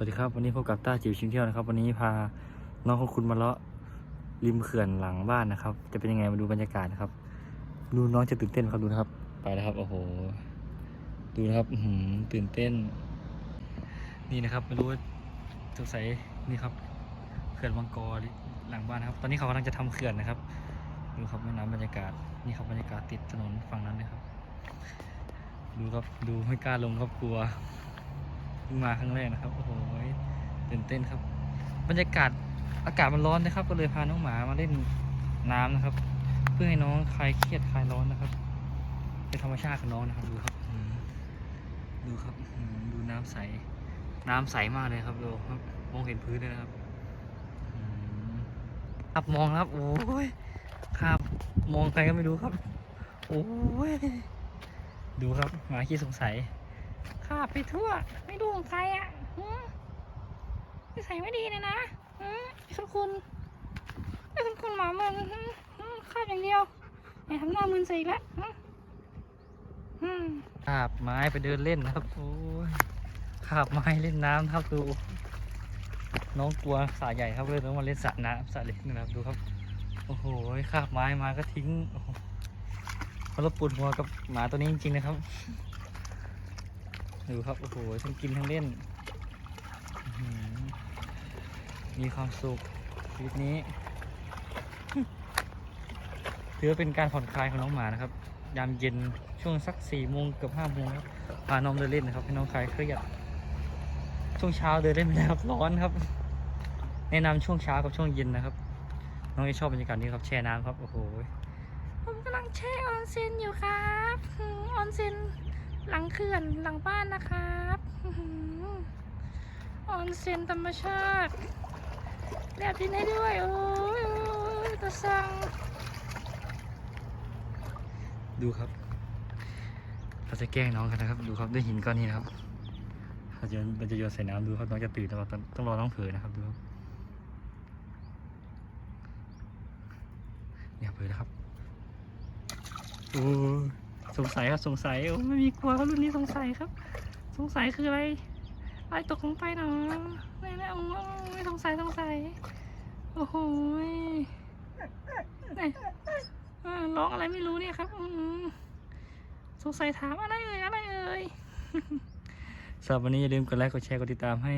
สวัสดีครับวันนี้พบกับต้าจิ๋วชิงเที่ยวนะครับ วันนี้พาน้องของคุณมาเลาะริมเขื่อนหลังบ้านนะครับ จะเป็นยังไงมาดูบรรยากาศนะครับ ดูน้องจะตื่นเต้นครับดูนะครับ ไปแล้วครับโอ้โหดูนะครับหือตื่นเต้น นี่นะครับไม่รู้สงสัยนี่ครับเขื่อนวังกอหลังบ้านนะครับ ตอนนี้เขากำลังจะทำเขื่อนนะครับดูครับแม่น้ำบรรยากาศนี่ครับบรรยากาศติดถนนฝั่งนั้นเลยครับ ดูครับดูไม่กล้าลงครับกลัว มาครั้งแรกนะครับ โอ้โหตื่นเต้นครับ บรรยากาศอากาศมันร้อนนะครับ ก็เลยพาน้องหมามาเล่นน้ำนะครับ เพื่อให้น้องคลายเครียดคลายร้อนนะครับ เป็นธรรมชาติของน้องนะครับ ดูครับดูครับดูน้ำใส น้ำใสมากเลยครับดูครับมองเห็นพื้นเลยนะครับอืมครับมองครับ โอ้ยครับ มองใครก็ไม่รู้ครับ โอ้ยดูครับหมาขี้สงสัย ขาบไปทั่ว ไม่ดูของใครอะหืมนิสัยไม่ดีเลยนะหืมไอ้คุณคุณไอ้คุณคุณหมาเมืองหืมหืมขาบอย่างเดียวไอ้ทำหน้ามึนใส่อีกแล้วหืมหืมขาบไม้ไปเดินเล่นครับโอ้ยขาบไม้เล่นน้ำครับดู น้องกลัวสระใหญ่ครับเลยต้องมาเล่นสระน้ำสระเล็กนะครับดูครับ โอ้โหขาบไม้มาก็ทิ้งเขารบปวดหัวกับหมาตัวนี้จริงๆนะครับ ดูครับ โอ้โหทั้งกินทั้งเล่น มีความสุขชีวิตนี้ถือเป็นการผ่อนคลายของน้องหมานะครับ ยามเย็นช่วงสักสี่โมงเกือบห้าโมงครับพาน้องเดินเล่นนะครับให้น้องคลายเครียดช่วงเช้าเดินเล่นไม่ได้ครับร้อนครับ แนะนำช่วงเช้ากับช่วงเย็นนะครับ น้องจะชอบบรรยากาศนี้ครับแช่น้ำครับโอ้โหผมกำลังแช่ออนเซ็นอยู่ครับออนเซ็น หลังเขื่อนหลังบ้านนะครับออนเซ็นธรรมชาติแบบดินให้ด้วยโอ้ยโอ้ยตะสัง ดูครับ เราจะแกล้งน้องกันนะครับ ดูครับด้วยหินก้อนนี้นะครับเราจะมันจะโยนใส่น้ำดูครับน้องจะตื่นแล้วต้องต้องรอน้องเผลอนะครับดูครับเนี่ยเผลอนะครับ โอ้ สงสัยครับสงสัยโอ้ไม่มีกลัวครับรุ่นนี้สงสัยครับ สงสัยคืออะไรอะไรตกลงไปเนาะไม่ไม่เอาไม่สงสัยสงสัยโอ้โหไหนร้องอะไรไม่รู้เนี่ยครับสงสัยถามอะไรเอ่ยอะไรเอ่ยสำหรับวันนี้อย่าลืมกดไลค์กดแชร์กดติดตามให้